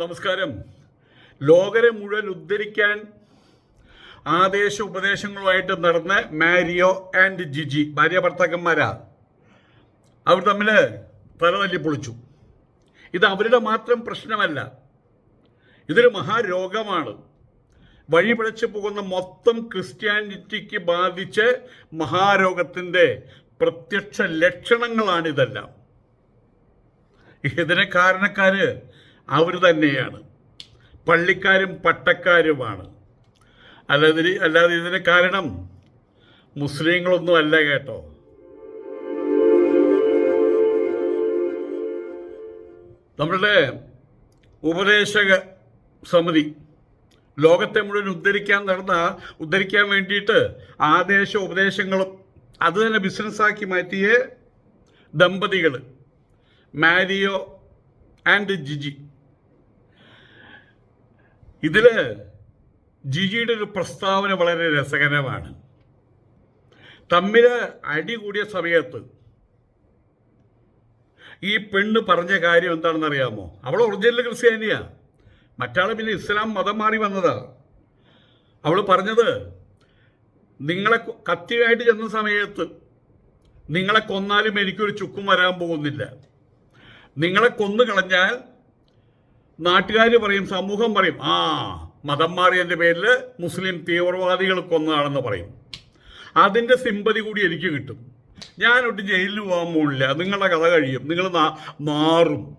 നമസ്കാരം. ലോകരെ മുഴുവൻ ഉദ്ധരിക്കാൻ ആദേശ ഉപദേശങ്ങളുമായിട്ട് നടന്ന മാരിയോ ആൻഡ് ജിജി ഭാര്യ ഭർത്താക്കന്മാരാ. അവർ തമ്മിൽ തല തല്ലി പൊളിച്ചു. ഇത് അവരുടെ മാത്രം പ്രശ്നമല്ല ഇതൊരു മഹാരോഗമാണ്. വഴി പിഴച്ചു പോകുന്ന മൊത്തം ക്രിസ്ത്യാനിറ്റിക്ക് ബാധിച്ച് മഹാരോഗത്തിന്റെ പ്രത്യക്ഷ ലക്ഷണങ്ങളാണിതെല്ലാം. ഇതിനെ കാരണക്കാര് അവർ തന്നെയാണ്. പള്ളിക്കാരും പട്ടക്കാരുമാണ്. അല്ലാതെ അല്ലാതെ ഇതിന് കാരണം മുസ്ലിങ്ങളൊന്നും അല്ല കേട്ടോ. നമ്മളുടെ ഉപദേശക സമിതി ലോകത്തെ മുഴുവൻ ഉദ്ധരിക്കാൻ നടന്ന ഉദ്ധരിക്കാൻ വേണ്ടിയിട്ട് ആദേശ ഉപദേശങ്ങളും അത് തന്നെ ബിസിനസ്സാക്കി മാറ്റിയ ദമ്പതികൾ മാരിയോ ആൻഡ് ജിജി. ഇതിൽ ജിജിയുടെ ഒരു പ്രസ്താവന വളരെ രസകരമാണ്. തമ്മിൽ അടി കൂടിയ സമയത്ത് ഈ പെണ്ണ് പറഞ്ഞ കാര്യം എന്താണെന്ന് അറിയാമോ അവൾ ഒറിജിനൽ ക്രിസ്ത്യാനിയാ. മറ്റാൾ പിന്നെ ഇസ്ലാം മതം മാറി വന്നതാ. അവൾ പറഞ്ഞത് നിങ്ങളെ കത്തിയായിട്ട് ചെന്ന സമയത്ത് നിങ്ങളെ കൊന്നാലും എനിക്കൊരു ചുക്കും വരാൻ പോകുന്നില്ല. നിങ്ങളെ കൊന്നു കളഞ്ഞാൽ നാട്ടുകാർ പറയും സമൂഹം പറയും ആ മതം മാറിയതിന്റെ പേരിൽ മുസ്ലിം തീവ്രവാദികൾ കൊന്നതാണെന്ന് പറയും. അതിന്റെ സിമ്പതി കൂടി എനിക്ക് കിട്ടും. ഞാനൊട്ട് ജയിലിൽ പോകാൻ പോകില്ല നിങ്ങളുടെ കഥ കഴിയും. നിങ്ങൾ മാറും.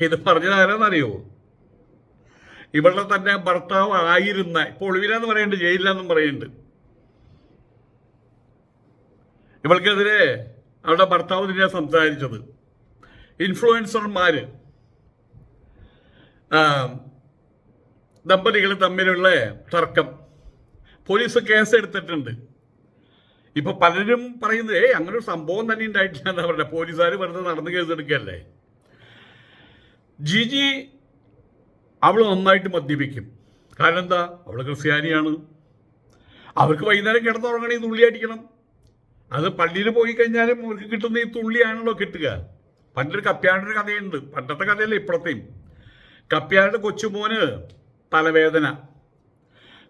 ഇത് പറഞ്ഞത് ആരാന്നറിയോ? ഇവളുടെ തന്നെ ഭർത്താവ് ആയിരുന്ന ഇപ്പോൾ ഒളിവിലാന്ന് പറയുന്നുണ്ട് ജയിലിലാന്നും പറയുന്നുണ്ട് ഇവൾക്കെതിരെ അവളുടെ ഭർത്താവ് തന്നെയാണ് സംസാരിച്ചത്. ഇൻഫ്ലുവൻസർമാര് ദമ്പതികൾ തമ്മിലുള്ള തർക്കം. പോലീസ് കേസ് എടുത്തിട്ടുണ്ട്. ഇപ്പൊ പലരും പറയുന്നത് ഏ അങ്ങനൊരു സംഭവം തന്നെ ഉണ്ടായിട്ടില്ല എന്താ പറയുക പോലീസുകാർ വെറുതെ നടന്ന് കേസ് എടുക്കല്ലേ ജിജി അവൾ നന്നായിട്ട് മദ്യപിക്കും. കാരണം എന്താ? അവൾ ക്രിസ്ത്യാനിയാണ്. അവർക്ക് വൈകുന്നേരം കിടന്നുറങ്ങണേ തുള്ളി അടിക്കണം. അത് പള്ളിയിൽ പോയി കഴിഞ്ഞാലും അവർക്ക് കിട്ടുന്ന ഈ തുള്ളിയാണല്ലോ കിട്ടുക. പണ്ടൊരു കപ്പ്യാണ്ടൊരു കഥയുണ്ട്. പണ്ടത്തെ കഥയല്ല ഇപ്പോഴത്തെയും. കപ്പ്യാരുടെ കൊച്ചുമോന് തലവേദന.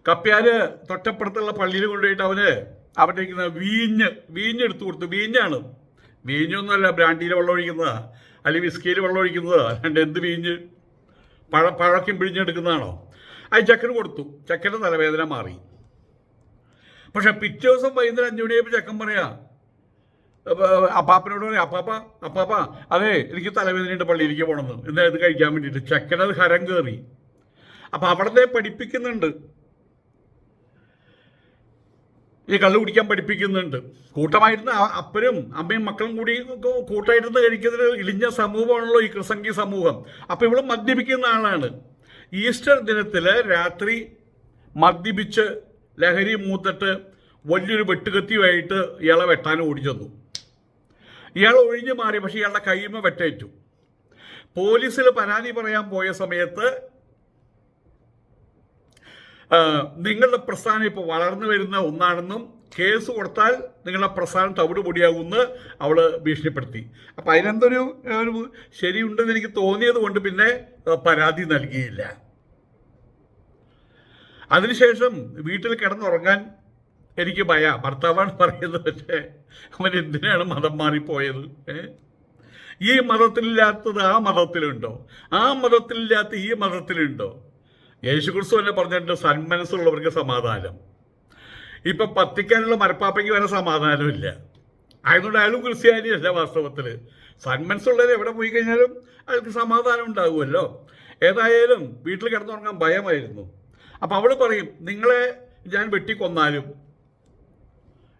കപ്പ്യാര് തൊട്ടപ്പുറത്തുള്ള പള്ളിയിൽ കൊണ്ടുപോയിട്ട് അവന് അവിടെ ഇരിക്കുന്ന വീഞ്ഞ് വീഞ്ഞ് എടുത്തു കൊടുത്തു വീഞ്ഞാണ്. വീഞ്ഞൊന്നുമല്ല ബ്രാൻഡിയിൽ വെള്ളം ഒഴിക്കുന്നത് അല്ലെങ്കിൽ വിസ്കിയിൽ വെള്ളം ഒഴിക്കുന്നത് അല്ലാണ്ട് എന്ത് വീഞ്ഞ്? പഴ പഴക്കം പിഴിഞ്ഞെടുക്കുന്നതാണോ? അത് ചക്കന് കൊടുത്തു. ചക്കന്റെ തലവേദന മാറി. പക്ഷെ പിറ്റേ ദിവസം വൈകുന്നേരം അഞ്ചു മണിയായപ്പോൾ ചക്കൻ പറയാ അപ്പാപ്പനോട് പറയാം അപ്പാപ്പ അപ്പാപ്പ അതെ എനിക്ക് തലവേദനയുണ്ട് പള്ളിയിലേക്ക് പോകണമെന്ന് എന്താ ഇത് കഴിക്കാൻ വേണ്ടിയിട്ട് ചെക്കനത് ഹരം കയറി അപ്പൊ അവിടത്തെ പഠിപ്പിക്കുന്നുണ്ട്. ഈ കള്ളു കുടിക്കാൻ പഠിപ്പിക്കുന്നുണ്ട്. കൂട്ടമായിരുന്ന അപ്പനും അമ്മയും മക്കളും കൂടി കൂ- കൂട്ടായിരുന്ന് കഴിക്കുന്നൊരു ഇളിഞ്ഞ സമൂഹമാണല്ലോ ഈ കൃസംഗി സമൂഹം. അപ്പൊ ഇവൾ മദ്യപിക്കുന്ന ആളാണ്. ഈസ്റ്റർ ദിനത്തിൽ രാത്രി മദ്യപിച്ച് ലഹരി മൂത്തിട്ട് വലിയൊരു വെട്ടുകത്തിയുമായിട്ട് ഇയാളെ വെട്ടാനും ഓടിച്ചു ചെന്നു. ഇയാൾ ഒഴിഞ്ഞു മാറി പക്ഷേ ഇയാളുടെ കൈമ വെട്ടേറ്റു. പോലീസിൽ പരാതി പറയാൻ പോയ സമയത്ത് നിങ്ങളുടെ പ്രസ്ഥാനം ഇപ്പോൾ വളർന്നു വരുന്ന ഒന്നാണെന്നും കേസ് കൊടുത്താൽ നിങ്ങളുടെ പ്രസ്ഥാനം തവിട് പൊടിയാകുമെന്ന് അവൾ ഭീഷണിപ്പെടുത്തി. അപ്പം അതിനെന്തൊരു ഒരു ശരിയുണ്ടെന്ന് എനിക്ക് തോന്നിയത് കൊണ്ട് പിന്നെ പരാതി നൽകിയില്ല. അതിനുശേഷം വീട്ടിൽ കിടന്നുറങ്ങാൻ എനിക്ക് ഭയ. ഭർത്താവാണ് പറയുന്നത്. പക്ഷേ അവൻ എന്തിനാണ് മതം മാറിപ്പോയത്? ഈ മതത്തിലില്ലാത്തത് ആ മതത്തിലുണ്ടോ? ആ മതത്തിലില്ലാത്ത ഈ മതത്തിലുണ്ടോ? യേശു ക്രിസ്തു തന്നെ പറഞ്ഞിട്ടുണ്ട് സന്മനസ്സുള്ളവർക്ക് സമാധാനം. ഇപ്പൊ പത്തിക്കാനുള്ള മരപ്പാപ്പയ്ക്ക് വരെ സമാധാനമില്ല. ആയതുകൊണ്ട് അയാളും ക്രിസ്ത്യാനിയല്ല വാസ്തവത്തിൽ. സന്മനസ്സുള്ളവർ എവിടെ പോയി കഴിഞ്ഞാലും അയാൾക്ക് സമാധാനം ഉണ്ടാകുമല്ലോ. ഏതായാലും വീട്ടിൽ കിടന്നുറങ്ങാൻ ഭയമായിരുന്നു. അപ്പം അവൾ പറയും നിങ്ങളെ ഞാൻ വെട്ടിക്കൊന്നാലും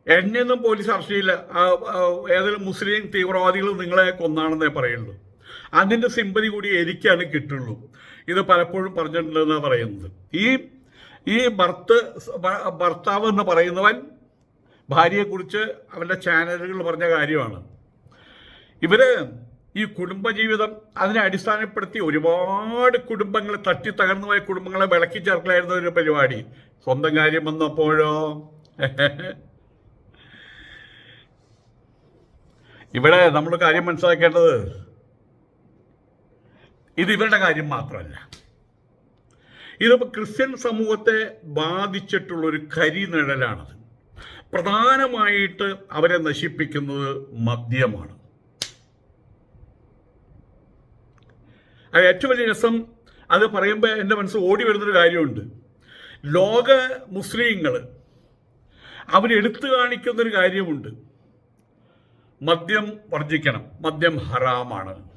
എന്നെയൊന്നും പോലീസ് അറസ്റ്റ് ചെയ്യില്ല. ഏതെങ്കിലും മുസ്ലിം തീവ്രവാദികൾ നിങ്ങളെ കൊന്നാണെന്നേ പറയുള്ളൂ. അതിന്റെ സിമ്പതി കൂടി എനിക്കാണ് കിട്ടുള്ളൂ. ഇത് പലപ്പോഴും പറഞ്ഞിട്ടുണ്ടെന്നാണ് പറയുന്നത്. ഈ ഈ ഭർത്ത് ഭർത്താവ് എന്ന് പറയുന്നവൻ ഭാര്യയെക്കുറിച്ച് അവന്റെ ചാനലുകൾ പറഞ്ഞ കാര്യമാണ്. ഇവർ ഈ കുടുംബജീവിതം അതിനെ അടിസ്ഥാനപ്പെടുത്തി ഒരുപാട് കുടുംബങ്ങളെ തട്ടി തകർന്നു പോയ കുടുംബങ്ങളെ വിളക്കി ചേർക്കലായിരുന്ന ഒരു പരിപാടി. സ്വന്തം കാര്യം വന്നപ്പോഴോ? ഇവിടെ നമ്മൾ കാര്യം മനസ്സിലാക്കേണ്ടത് ഇത് ഇവരുടെ കാര്യം മാത്രമല്ല. ഇതിപ്പോൾ ക്രിസ്ത്യൻ സമൂഹത്തെ ബാധിച്ചിട്ടുള്ള ഒരു കരിനിഴലാണത് പ്രധാനമായിട്ട് അവരെ നശിപ്പിക്കുന്നത് മദ്യമാണ്. അത് ഏറ്റവും വലിയ രസം അത് പറയുമ്പോൾ എന്റെ മനസ്സ് ഓടി വരുന്നൊരു കാര്യമുണ്ട്. ലോക മുസ്ലിങ്ങൾ അവരെടുത്തു കാണിക്കുന്നൊരു കാര്യമുണ്ട്. മദ്യം വർജിക്കണം മദ്യം ഹറാമാണ്.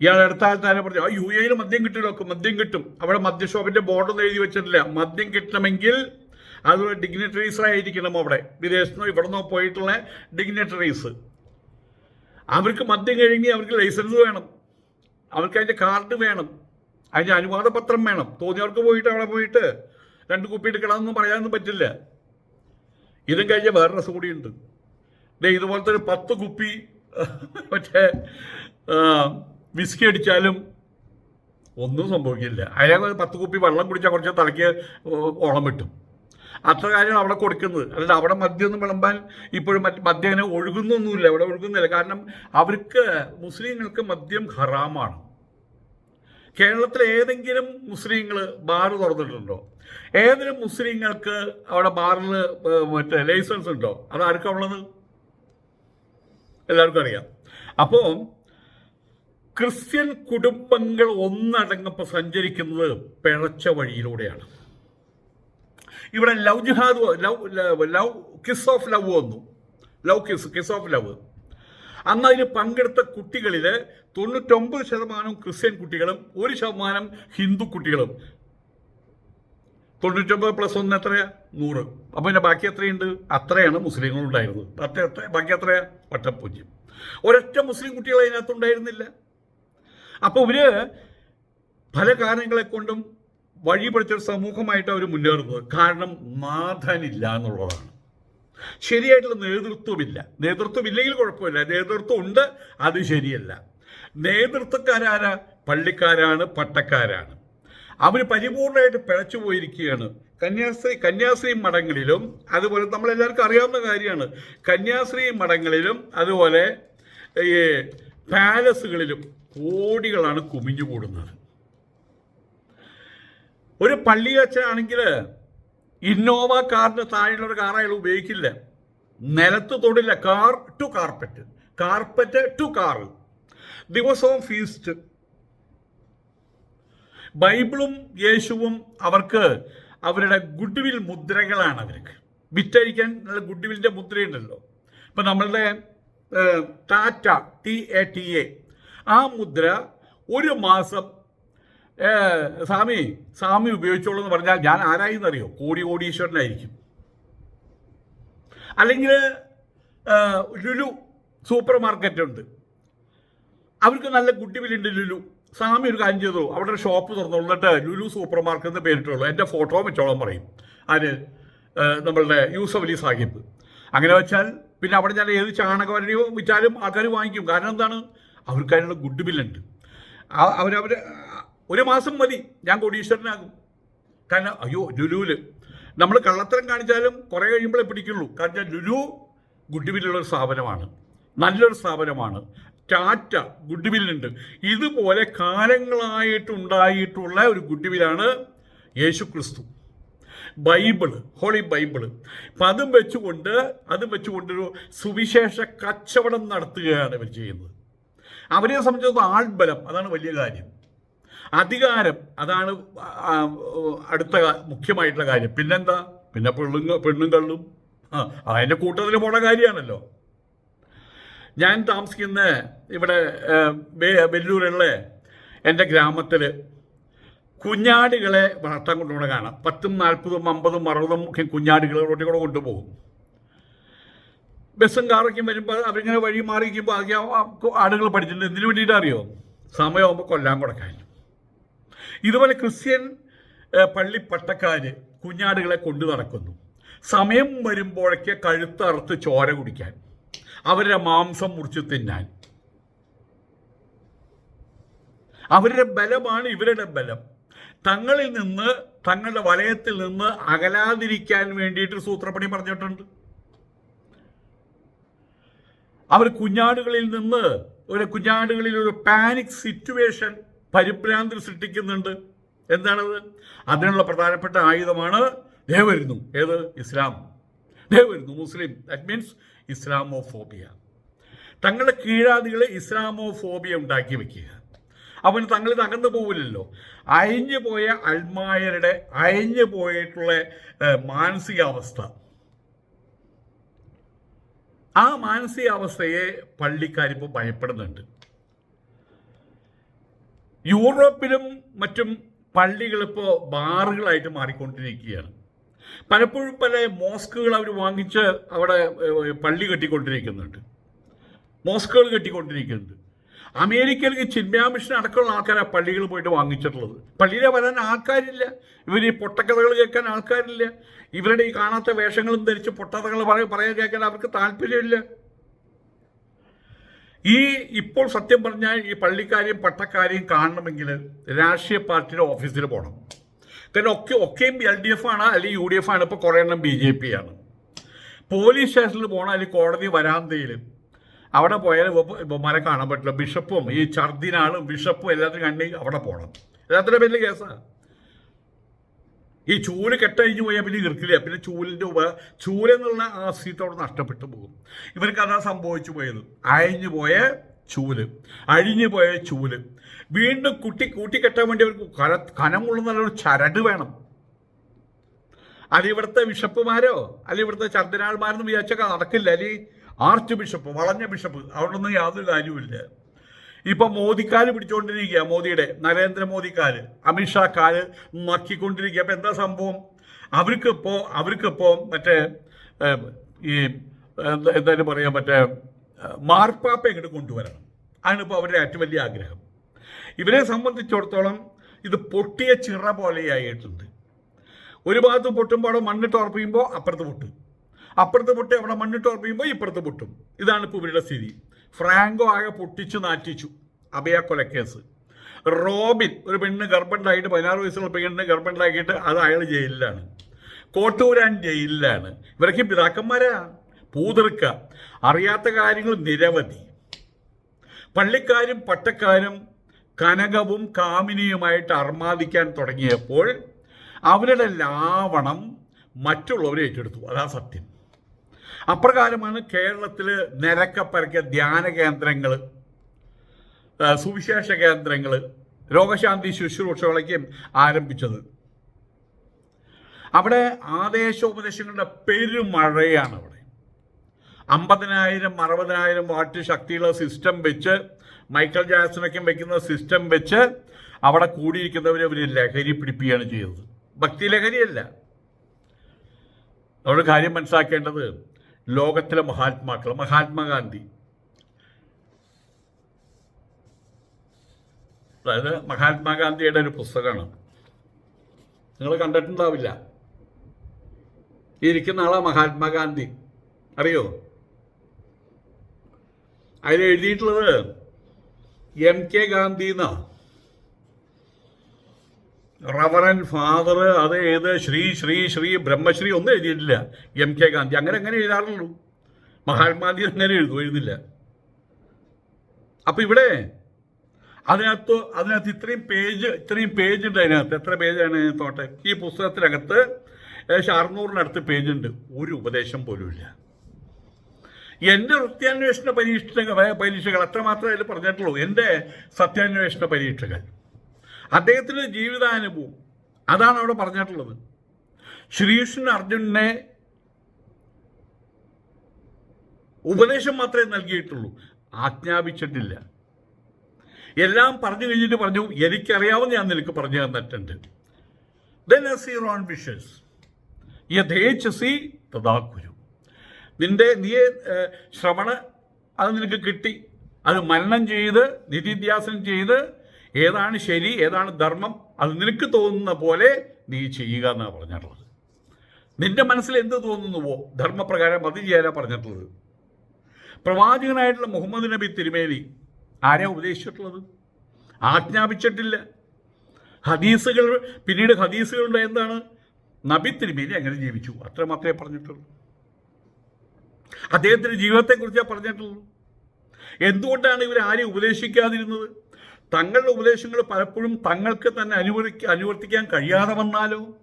ഇയാൾ എടുത്താൽ തന്നെ പറഞ്ഞു ആ യു എയിൽ മദ്യം കിട്ടുമല്ലോ മദ്യം കിട്ടും. അവിടെ മദ്യഷോപ്പിന്റെ ബോർഡൊന്നും എഴുതി വെച്ചിട്ടില്ല. മദ്യം കിട്ടണമെങ്കിൽ അത് ഡിഗ്നറ്ററീസ് ആയിരിക്കണം അവിടെ. വിദേശത്തോ ഇവിടുന്നോ പോയിട്ടുള്ള ഡിഗ്നറ്ററീസ് അവർക്ക് മദ്യം കഴിഞ്ഞ് അവർക്ക് ലൈസൻസ് വേണം. അവർക്ക് അതിന്റെ കാർഡ് വേണം. അതിന്റെ അനുവാദപത്രം വേണം. തോന്നിയവർക്ക് പോയിട്ട് അവിടെ പോയിട്ട് രണ്ട് കുപ്പി എടുക്കണമെന്ന് പറയാനൊന്നും പറ്റില്ല. ഇതും കഴിഞ്ഞ വേറെ രസം കൂടിയുണ്ട്. ദേ ഇതുപോലത്തെ ഒരു പത്ത് കുപ്പി മറ്റേ വിസ്കി അടിച്ചാലും ഒന്നും സംഭവിക്കില്ല. അയാൾ പത്ത് കുപ്പി വെള്ളം കുടിച്ചാൽ കുറച്ച് തലയ്ക്ക് ഓളം വിട്ടും. അത്ര കാര്യമാണ് അവിടെ കൊടുക്കുന്നത്. അല്ലാതെ അവിടെ മദ്യം ഒന്നും വിളമ്പാൻ ഇപ്പോഴും മറ്റ് മദ്യം അങ്ങനെ ഒഴുകുന്നൊന്നുമില്ല. അവിടെ ഒഴുകുന്നില്ല. കാരണം അവർക്ക് മുസ്ലിങ്ങൾക്ക് മദ്യം ഹറാമാണ്. കേരളത്തിലെ ഏതെങ്കിലും മുസ്ലിങ്ങൾ ബാർ തുറന്നിട്ടുണ്ടോ? ഏതെങ്കിലും മുസ്ലിങ്ങൾക്ക് അവിടെ ബാറിൽ മറ്റേ ലൈസൻസ് ഉണ്ടോ? അത് ആർക്കാ ഉള്ളത്? എല്ലാവർക്കും അറിയാം. അപ്പോൾ ക്രിസ്ത്യൻ കുടുംബങ്ങൾ ഒന്നടങ്ങപ്പോൾ സഞ്ചരിക്കുന്നത് പിഴച്ച വഴിയിലൂടെയാണ്. ഇവിടെ love jihad love love kiss of love വന്നു. Love kiss kiss of love. അന്ന് അതിന് പങ്കെടുത്ത കുട്ടികളിൽ തൊണ്ണൂറ്റൊമ്പത് ശതമാനം ക്രിസ്ത്യൻ കുട്ടികളും ഒരു ശതമാനം ഹിന്ദു കുട്ടികളും തൊണ്ണൂറ്റൊമ്പത് പ്ലസ് ഒന്ന് എത്രയാ? നൂറ്. അപ്പോൾ പിന്നെ ബാക്കി എത്രയുണ്ട്? അത്രയാണ് മുസ്ലിങ്ങൾ ഉണ്ടായിരുന്നത് അത്ര എത്ര? ബാക്കി എത്രയാ? വട്ടപ്പൂജ്യം ഒരൊറ്റ മുസ്ലിം കുട്ടികൾ അതിനകത്ത് ഉണ്ടായിരുന്നില്ല. അപ്പോൾ ഇവർ പല കാരണങ്ങളെ കൊണ്ടും വഴി പഠിച്ചൊരു സമൂഹമായിട്ട് അവർ മുന്നേറുന്നത്. കാരണം നാഥനില്ല എന്നുള്ളതാണ്. ശരിയായിട്ടുള്ള നേതൃത്വമില്ല. നേതൃത്വമില്ലെങ്കിൽ കുഴപ്പമില്ല. നേതൃത്വം ഉണ്ട് അത് ശരിയല്ല. നേതൃത്വക്കാരാരാ? പള്ളിക്കാരാണ് പട്ടക്കാരാണ്. അവർ പരിപൂർണമായിട്ട് പിഴച്ചു പോയിരിക്കുകയാണ്. കന്യാസ്ത്രീ കന്യാസ്ത്രീ മഠങ്ങളിലും അതുപോലെ നമ്മൾ എല്ലാവർക്കും അറിയാവുന്ന കാര്യമാണ്. കന്യാസ്ത്രീ മഠങ്ങളിലും അതുപോലെ ഈ പാലസുകളിലും കോടികളാണ് കുമിഞ്ഞു കൂടുന്നത് ഒരു പള്ളി അച്ഛനാണെങ്കിൽ ഇന്നോവ കാറിന് താഴെയുള്ള ഒരു കാർ അയാൾ ഉപയോഗിക്കില്ല. നിലത്ത് തൊടില്ല. Car to carpet. Carpet to car. ദിവസവും ഫീസ്റ്റ് ബൈബിളും യേശുവും അവർക്ക് അവരുടെ ഗുഡ്വിൽ മുദ്രകളാണ് അവർക്ക്. വിറ്റഴിക്കാൻ നല്ല ഗുഡ് മുദ്രയുണ്ടല്ലോ. ഇപ്പം നമ്മളുടെ Tata T A T A ആ മുദ്ര ഒരു മാസം സ്വാമി സ്വാമി ഉപയോഗിച്ചോളൂ എന്ന് പറഞ്ഞാൽ ഞാൻ ആരായി എന്നറിയോ കോടി കോടീശ്വരനായിരിക്കും. അല്ലെങ്കിൽ ലുലു സൂപ്പർ മാർക്കറ്റ് ഉണ്ട് അവർക്ക് നല്ല വില്ലുണ്ട് ലുലു. സ്വാമി ഒരു കാര്യം ചെയ്തു? അവിടെ ഒരു ഷോപ്പ് തുറന്നുകൊണ്ടിട്ട് ലുലു സൂപ്പർ മാർക്കറ്റ് എന്ന് പേരിട്ടുള്ളൂ. എന്റെ ഫോട്ടോ വെച്ചോളം പറയും. ഏഹ്, നമ്മളുടെ യൂസഫ് അലി സാഹിബ്. അങ്ങനെ വെച്ചാൽ പിന്നെ അവിടെ ഞാൻ ഏത് ചാണകവരണിയോ വിറ്റാലും ആൾക്കാർ വാങ്ങിക്കും. കാരണം എന്താണ്? അവർക്ക് അതിനുള്ള ഗുഡ് ബില്ലുണ്ട് അവരവർ ഒരു മാസം മതി. ഞാൻ കോടീശ്വരനാകും. കാരണം അയ്യോ ലുലുവിൽ നമ്മൾ കള്ളത്തരം കാണിച്ചാലും കുറേ കഴിയുമ്പോഴേ പിടിക്കുള്ളൂ. കാരണം ലുലു ഗുഡ് ബില്ലുള്ള ഒരു സ്ഥാപനമാണ്. നല്ലൊരു സ്ഥാപനമാണ്. ടാറ്റ ഗുഡ് വില്ലുണ്ട് ഇതുപോലെ കാലങ്ങളായിട്ടുണ്ടായിട്ടുള്ള ഒരു ഗുഡ് വില്ലാണ് യേശു ക്രിസ്തു ബൈബിൾ ഹോളി ബൈബിൾ. അപ്പം അതും വെച്ചുകൊണ്ട് അതും വെച്ചുകൊണ്ടൊരു സുവിശേഷ കച്ചവടം നടത്തുകയാണ് ഇവർ ചെയ്യുന്നത്. അവരെ സംബന്ധിച്ചിടത്തോളം ആൾബലം അതാണ് വലിയ കാര്യം. അധികാരം അതാണ് അടുത്ത മുഖ്യമായിട്ടുള്ള കാര്യം. പിന്നെന്താ? പിന്നെ പെണ്ണുങ്ങ പെണ്ണും കള്ളും. അതിന്റെ കൂട്ടത്തിൽ പോണ കാര്യമാണല്ലോ. ഞാൻ താമസിക്കുന്ന ഇവിടെ വെല്ലൂരുള്ള എന്റെ ഗ്രാമത്തിൽ കുഞ്ഞാടുകളെ വളർത്താൻ കൊണ്ടുപോകണ കാണാം. പത്തും നാൽപ്പതും അമ്പതും അറുപതും ഒക്കെ കുഞ്ഞാടുകൾ റോട്ടിൽ കൂടെ കൊണ്ടുപോകും. ബസ്സും കാറൊക്കെ വരുമ്പോൾ അവരിങ്ങനെ വഴി മാറിയിരിക്കുമ്പോൾ ആകെ ആടുകൾ പഠിച്ചിട്ടുണ്ട്. എന്തിനു വേണ്ടിയിട്ട് അറിയോ? സമയമാകുമ്പോൾ കൊല്ലാൻ കൊടുക്കാൻ ഇതുപോലെ ക്രിസ്ത്യൻ പള്ളി പട്ടക്കാർ കുഞ്ഞാടുകളെ കൊണ്ടു നടക്കുന്നു. സമയം വരുമ്പോഴൊക്കെ കഴുത്തറുത്ത് ചോര കുടിക്കാൻ. അവരുടെ മാംസം മുറിച്ച് തിന്നാൻ. അവരുടെ ബലമാണ് ഇവരുടെ ബലം. തങ്ങളിൽ നിന്ന് തങ്ങളുടെ വലയത്തിൽ നിന്ന് അകലാതിരിക്കാൻ വേണ്ടിയിട്ട് സൂത്രപ്പണി പറഞ്ഞിട്ടുണ്ട്. അവർ കുഞ്ഞാടുകളിൽ നിന്ന് ഒരു കുഞ്ഞാടുകളിൽ ഒരു പാനിക് സിറ്റുവേഷൻ പരിഭ്രാന്തി സൃഷ്ടിക്കുന്നുണ്ട്. എന്താണത്? അതിനുള്ള പ്രധാനപ്പെട്ട ആയുധമാണ് ദേ വരുന്നു ഏത്? ഇസ്ലാം. ദേ വരുന്നു മുസ്ലിം. That means Islamophobia. തങ്ങളുടെ കീഴാദികളെ ഇസ്ലാമോഫോബിയ ഉണ്ടാക്കി വെക്കുക. അവന് തങ്ങൾ ഇത് അകന്നു പോവില്ലല്ലോ. അയഞ്ഞു പോയ അൽമായരുടെ അയഞ്ഞു പോയിട്ടുള്ള മാനസികാവസ്ഥ. ആ മാനസികാവസ്ഥയെ പള്ളിക്കാരിപ്പോൾ ഭയപ്പെടുന്നുണ്ട്. യൂറോപ്പിലും മറ്റും പള്ളികളിപ്പോൾ ബാറുകളായിട്ട് മാറിക്കൊണ്ടിരിക്കുകയാണ്. പലപ്പോഴും പല മോസ്കുകൾ അവർ വാങ്ങിച്ച് അവിടെ പള്ളി കെട്ടിക്കൊണ്ടിരിക്കുന്നുണ്ട്. മോസ്കുകൾ കെട്ടിക്കൊണ്ടിരിക്കുന്നുണ്ട്. അമേരിക്കയിലേക്ക് ചിന്മയാമിഷൻ അടക്കമുള്ള ആൾക്കാരാണ് പള്ളികൾ പോയിട്ട് വാങ്ങിച്ചിട്ടുള്ളത്. പള്ളിയിലെ വരാൻ ആൾക്കാരില്ല. ഇവർ ഈ പൊട്ടക്കഥകൾ കേൾക്കാൻ ആൾക്കാരില്ല. ഇവരുടെ ഈ കാണാത്ത വേഷങ്ങളും ധരിച്ച് പൊട്ടക്കഥകൾ പറയ പറയാൻ കേൾക്കാൻ അവർക്ക് താല്പര്യമില്ല. ഈ ഇപ്പോൾ സത്യം പറഞ്ഞാൽ ഈ പള്ളിക്കാരെയും പട്ടക്കാരെയും കാണണമെങ്കിൽ രാഷ്ട്രീയ പാർട്ടിയുടെ ഓഫീസിൽ പോകണം കാരണം ഒക്കെ ഒക്കെയും എൽ ഡി എഫ് ആണ്. അല്ലെങ്കിൽ യു ഡി എഫ് ആണ്. ഇപ്പോൾ കുറേ എണ്ണം ബി ജെ പി ആണ്. പോലീസ് സ്റ്റേഷനിൽ പോകണം അല്ലെങ്കിൽ കോടതി വരാന്തയിൽ അവിടെ പോയാൽ ഇവന്മാരെ കാണാൻ പറ്റില്ല. ബിഷപ്പും ഈ ഛർദിനാളും ബിഷപ്പും എല്ലാത്തിനും കണ്ടി അവിടെ പോകണം എല്ലാത്തിനും വലിയ കേസാണ് ഈ ചൂൽ കെട്ടഴിഞ്ഞു പോയാൽ പിന്നെ ഇറക്കില്ല പിന്നെ ചൂലിന്റെ ഉപ ചൂലെന്നുള്ള ആ അവിടെ നഷ്ടപ്പെട്ടു പോകും. ഇവർക്ക് അതാ സംഭവിച്ചു പോയത്. അയഞ്ഞു പോയ ചൂൽ. അഴിഞ്ഞു പോയ ചൂൽ. വീണ്ടും കുട്ടി കൂട്ടിക്കെട്ടാൻ വേണ്ടി അവർക്ക് കര നല്ലൊരു ചരട് വേണം. അത് ബിഷപ്പുമാരോ? അല്ലെ ഇവിടുത്തെ ചർദിനാൾമാരെന്ന് വിചാരിച്ചൊക്കെ നടക്കില്ല. അല്ലെങ്കിൽ ആർച്ച് ബിഷപ്പ് വളഞ്ഞ ബിഷപ്പ് അവിടെ ഒന്നും യാതൊരു കാര്യവുമില്ല ഇപ്പൊ മോദിക്കാൽ പിടിച്ചുകൊണ്ടിരിക്കുക മോദിയുടെ നരേന്ദ്രമോദിക്കാൽ അമിത്ഷാക്കാൽ നക്കിക്കൊണ്ടിരിക്കുക അപ്പൊ എന്താ സംഭവം? അവർക്കിപ്പോ അവർക്കിപ്പോ മറ്റേ ഈ എന്താ എന്തായാലും പറയാം മറ്റേ മാർപ്പാപ്പ ഇങ്ങോട്ട് കൊണ്ടുവരണം. അതാണിപ്പോൾ അവരുടെ ഏറ്റവും വലിയ ആഗ്രഹം. ഇവരെ സംബന്ധിച്ചിടത്തോളം ഇത് പൊട്ടിയ ചിറ പോലെയായിട്ടുണ്ട്. ഒരു ഭാഗത്ത് പൊട്ടുമ്പോൾ മണ്ണിട്ട് ഉറപ്പിക്കുമ്പോൾ അപ്പുറത്ത് പൊട്ടും. അപ്പുറത്ത് പൊട്ടി അവിടെ മണ്ണിട്ട് ഉറപ്പിക്കുമ്പോൾ ഇപ്പുറത്ത് പൊട്ടും. ഇതാണ് ഇപ്പോൾ ഇവരുടെ സ്ഥിതി. ഫ്രാങ്കോ ആകെ പൊട്ടിച്ചു നാറ്റിച്ചു. അഭയ കൊലക്കേസ്. റോബിൻ ഒരു പെണ്ണ് ഗർഭണ്ടായിട്ട് പതിനാറ് വയസ്സുള്ള പെണ്ണ് ഗർഭണ്ടാക്കിയിട്ട് അത് അയാൾ ജയിലിലാണ്. കോട്ടൂരാൻ ജയിലിലാണ്. ഇവരൊക്കെ പിതാക്കന്മാരാ. പൂതിർക്ക അറിയാത്ത കാര്യങ്ങൾ നിരവധി. പള്ളിക്കാരും പട്ടക്കാരും കനകവും കാമിനിയുമായിട്ട് അർമാദിക്കാൻ തുടങ്ങിയപ്പോൾ അവരുടെ ലാവണം മറ്റുള്ളവരെ ഏറ്റെടുത്തു. അതാ സത്യം. അപ്രകാരമാണ് കേരളത്തിൽ നിരക്കപ്പരക്ക ധ്യാന കേന്ദ്രങ്ങൾ സുവിശേഷ കേന്ദ്രങ്ങൾ രോഗശാന്തി ശുശ്രൂഷകളൊക്കെയും ആരംഭിച്ചത്. അവിടെ ആദേശോപദേശങ്ങളുടെ പെരുമഴയാണ് അവിടെ. അമ്പതിനായിരം അറുപതിനായിരം വാട്ട് ശക്തിയുള്ള സിസ്റ്റം വെച്ച് മൈക്കൽ ജാക്സണൊക്കെ വെക്കുന്ന സിസ്റ്റം വെച്ച് അവിടെ കൂടിയിരിക്കുന്നവരെ അവർ ലഹരി പിടിപ്പിക്കുകയാണ് ചെയ്തത് ഭക്തി ലഹരിയല്ല. നമ്മൾ കാര്യം മനസ്സിലാക്കേണ്ടത് ലോകത്തിലെ മഹാത്മാക്കൾ മഹാത്മാഗാന്ധി അതായത് മഹാത്മാഗാന്ധിയുടെ ഒരു പുസ്തകമാണ്. നിങ്ങൾ കണ്ടിട്ടുണ്ടാവില്ല. ഇരിക്കുന്ന ആളാ മഹാത്മാഗാന്ധി അറിയോ? അതിൽ എഴുതിയിട്ടുള്ളത് എം കെ ഗാന്ധി എന്നാ റവറൻ ഫാദർ അത് ഏത്? ശ്രീ ശ്രീ ശ്രീ ബ്രഹ്മശ്രീ ഒന്നും എഴുതിയിട്ടില്ല. എം കെ ഗാന്ധി അങ്ങനെ അങ്ങനെ എഴുതാറുള്ളൂ. മഹാത്മാഗാന്ധി അങ്ങനെ എഴുതും എഴുതില്ല. അപ്പൊ ഇവിടെ അതിനകത്ത് അതിനകത്ത് ഇത്രയും പേജ് ഇത്രയും പേജ് ഉണ്ട് അതിനകത്ത്. എത്ര പേജാണ് തോട്ടെ? ഈ പുസ്തകത്തിനകത്ത് ഏകദേശം അറുന്നൂറിനടുത്ത് പേജുണ്ട് ഒരു ഉപദേശം പോലും ഇല്ല എന്റെ വൃത്യാന്വേഷണ പരീക്ഷ പരീക്ഷകൾ അത്രമാത്രമേ അതിൽ പറഞ്ഞിട്ടുള്ളൂ. എന്റെ സത്യാന്വേഷണ പരീക്ഷകൾ. അദ്ദേഹത്തിന്റെ ജീവിതാനുഭവം. അതാണ് അവിടെ പറഞ്ഞിട്ടുള്ളത്. ശ്രീകൃഷ്ണൻ അർജുനനെ ഉപദേശം മാത്രമേ നൽകിയിട്ടുള്ളൂ. ആജ്ഞാപിച്ചിട്ടില്ല. എല്ലാം പറഞ്ഞു കഴിഞ്ഞിട്ട് പറഞ്ഞു എനിക്കറിയാവുന്ന ഞാൻ നിനക്ക് പറഞ്ഞു തന്നിട്ടുണ്ട്. ദെൻ എസ് സി ഓൺ വിഷസ് യഥേച്ഛസി തഥാ കുരു നിന്റെ നീ ഏഹ്, ശ്രവണ അത് നിനക്ക് കിട്ടി. അത് മരണം ചെയ്ത് നിധിധ്യാസനം ചെയ്ത് ഏതാണ് ശരി ഏതാണ് ധർമ്മം അത് നിനക്ക് തോന്നുന്ന പോലെ നീ ചെയ്യുക എന്നാണ് പറഞ്ഞിട്ടുള്ളത്. നിന്റെ മനസ്സിൽ എന്ത് തോന്നുന്നുവോ ധർമ്മപ്രകാരം അത് ചെയ്യാനാണ് പറഞ്ഞിട്ടുള്ളത്. പ്രവാചകനായിട്ടുള്ള മുഹമ്മദ് നബി തിരുമേനി ആരെയാ ഉപദേശിച്ചിട്ടുള്ളത്? ആജ്ഞാപിച്ചിട്ടില്ല. ഹദീസുകൾ പിന്നീട് ഹദീസുകളുടെ എന്താണ്? നബി തിരുമേനി അങ്ങനെ ജീവിച്ചു. അത്ര മാത്രമേ പറഞ്ഞിട്ടുള്ളൂ. അദ്ദേഹത്തിന്റെ ജീവിതത്തെക്കുറിച്ച് പറഞ്ഞിട്ടുള്ളൂ. എന്തുകൊണ്ടാണ് ഇവർ ആരെയും ഉപദേശിക്കാതിരുന്നത്? തങ്ങളുടെ ഉപദേശങ്ങൾ പലപ്പോഴും തങ്ങൾക്ക് തന്നെ അനുവർത്തി അനുവർത്തിക്കാൻ കഴിയാതെ വന്നാലോ?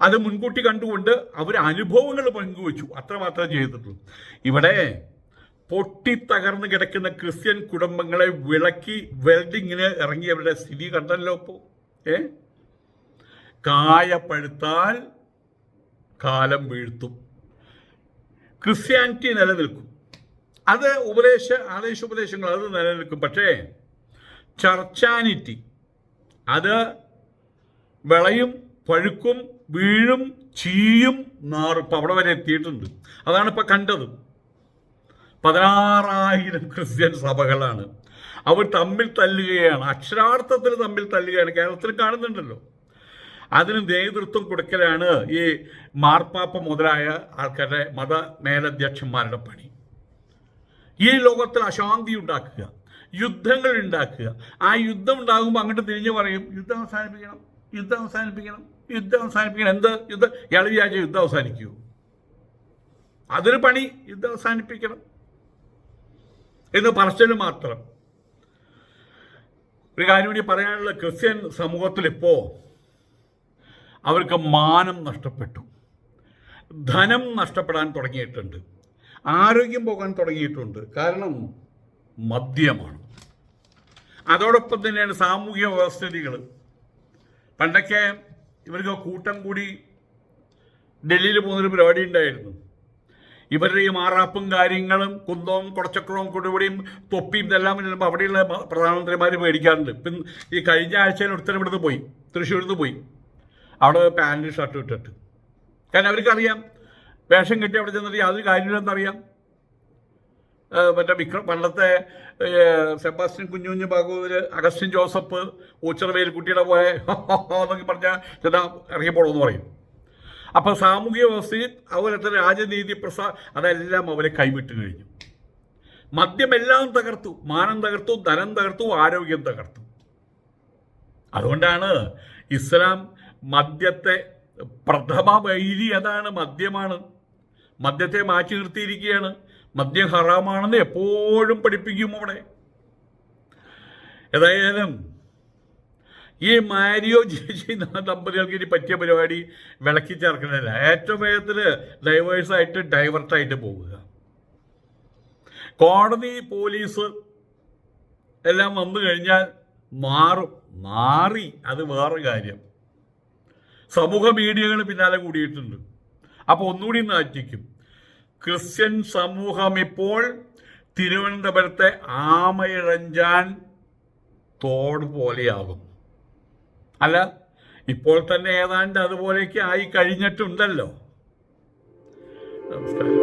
അത് മുൻകൂട്ടി കണ്ടുകൊണ്ട് അവർ അനുഭവങ്ങൾ പങ്കുവച്ചു. അത്രമാത്രം ചെയ്തിട്ടുള്ളൂ. ഇവിടെ പൊട്ടിത്തകർന്ന് കിടക്കുന്ന ക്രിസ്ത്യൻ കുടുംബങ്ങളെ വിളക്കി വെൽഡിങ്ങിന് ഇറങ്ങിയവരുടെ സ്ഥിതി കണ്ടല്ലോ ഇപ്പോൾ ഏ? കായപ്പഴുത്താൽ കാലം വീഴ്ത്തും. ക്രിസ്ത്യാനിറ്റി നിലനിൽക്കും. അത് ഉപദേശ ആദേശ ഉപദേശങ്ങൾ അത് നിലനിൽക്കും. പക്ഷേ ചർച്ചാനിറ്റി. അത് വിളയും പഴുക്കും വീഴും ചീയും നാറും ഇപ്പം അവിടെ വരെ എത്തിയിട്ടുണ്ട്. അതാണ് ഇപ്പം കണ്ടത്. പതിനാറായിരം ക്രിസ്ത്യൻ സഭകളാണ്. അവർ തമ്മിൽ തല്ലുകയാണ്. അക്ഷരാർത്ഥത്തിൽ തമ്മിൽ തല്ലുകയാണ്. കേരളത്തിൽ കാണുന്നുണ്ടല്ലോ. അതിന് നേതൃത്വം കൊടുക്കലാണ് ഈ മാർപ്പാപ്പ മുതലായ ആൾക്കാരുടെ മത മേലധ്യക്ഷന്മാരുടെ പണി. ഈ ലോകത്തിൽ അശാന്തി ഉണ്ടാക്കുക യുദ്ധങ്ങൾ ഉണ്ടാക്കുക. ആ യുദ്ധം ഉണ്ടാകുമ്പോൾ അങ്ങോട്ട് തിരിഞ്ഞു പറയും യുദ്ധം അവസാനിപ്പിക്കണം യുദ്ധം അവസാനിപ്പിക്കണം യുദ്ധം അവസാനിപ്പിക്കണം. എന്ത്? യുദ്ധം ഇയാൾ വിചാരിച്ച യുദ്ധം അവസാനിക്കൂ. അതൊരു പണി യുദ്ധം അവസാനിപ്പിക്കണം. എന്ന് പറച്ചൽ മാത്രം. ഒരു കാര്യം കൂടി പറയാനുള്ള ക്രിസ്ത്യൻ സമൂഹത്തിൽ ഇപ്പോൾ അവർക്ക് മാനം നഷ്ടപ്പെട്ടു. ധനം നഷ്ടപ്പെടാൻ തുടങ്ങിയിട്ടുണ്ട്. ആരോഗ്യം പോകാൻ തുടങ്ങിയിട്ടുണ്ട്. കാരണം മദ്യമാണ്. അതോടൊപ്പം തന്നെയാണ് സാമൂഹ്യ വ്യവസ്ഥിതികൾ. പണ്ടൊക്കെ ഇവർക്ക് കൂട്ടം കൂടി ഡൽഹിയിൽ പോകുന്നൊരു പരിപാടി ഉണ്ടായിരുന്നു. ഇവരുടെ ഈ മാറാപ്പും കാര്യങ്ങളും കുന്തവും കുടച്ചക്രവും കൊടുപടിയും തൊപ്പിയും ഇതെല്ലാം വരുമ്പോൾ അവിടെയുള്ള പ്രധാനമന്ത്രിമാർ മേടിക്കാറുണ്ട്. ഇപ്പം ഈ കഴിഞ്ഞ ആഴ്ചയിൽ ഒരുത്തരം ഇവിടുന്ന് പോയി. തൃശ്ശൂരിൽ നിന്ന് പോയി. അവിടെ പാന്റ് ഷർട്ട് ഇട്ടിട്ട്. കാരണം അവർക്കറിയാം വേഷം കെട്ടി അവിടെ ചെന്നിട്ട് യാതൊരു കാര്യമില്ലെന്നറിയാം മറ്റേ വിക്രം പണ്ടത്തെ സെബാസ്റ്റ്യൻ കുഞ്ഞു കുഞ്ഞു ഭാഗവതര് അഗസ്റ്റിൻ ജോസഫ് ഊച്ചറവേൽ കുട്ടിയുടെ പോയ എന്നൊക്കെ പറഞ്ഞാൽ ചെന്നാ ഇറങ്ങിപ്പോളെന്ന് പറയും. അപ്പോൾ സാമൂഹിക വ്യവസ്ഥയിൽ അതുപോലത്തെ രാജനീതി പ്രസാ അതെല്ലാം അവരെ കൈവിട്ട് കഴിഞ്ഞു. മദ്യമെല്ലാം തകർത്തു. മാനം തകർത്തു ധനം തകർത്തു ആരോഗ്യം തകർത്തു. അതുകൊണ്ടാണ് ഇസ്ലാം മദ്യത്തെ പ്രഥമ വൈരി അതാണ് മദ്യമാണ്. മദ്യത്തെ മാറ്റി നിർത്തിയിരിക്കുകയാണ്. മദ്യം ഹറാമാണെന്ന് എപ്പോഴും പഠിപ്പിക്കും അവിടെ. ഏതായാലും ഈ മാരിയോ ചെയ്യുന്ന ദമ്പതികൾക്ക് ഇനി പറ്റിയ പരിപാടി വിളക്കി ചേർക്കണില്ല ഏറ്റവും വേഗത്തിൽ ഡൈവേഴ്സായിട്ട് ഡൈവേർട്ടായിട്ട് പോവുക. കോടതി പോലീസ് എല്ലാം വന്നു കഴിഞ്ഞാൽ മാറും. മാറി. അത് വേറെ കാര്യം. സമൂഹ മീഡിയകൾ പിന്നാലെ കൂടിയിട്ടുണ്ട്. അപ്പോൾ ഒന്നുകൂടി നാറ്റിക്കും ക്രിസ്ത്യൻ സമൂഹം ഇപ്പോൾ തിരുവനന്തപുരത്തെ ആമയിഴഞ്ചാൻ തോട് പോലെയാകും. അല്ല ഇപ്പോൾ തന്നെ ഏതാണ്ട് അതുപോലെയൊക്കെ ആയി കഴിഞ്ഞിട്ടുണ്ടല്ലോ. നമസ്കാരം.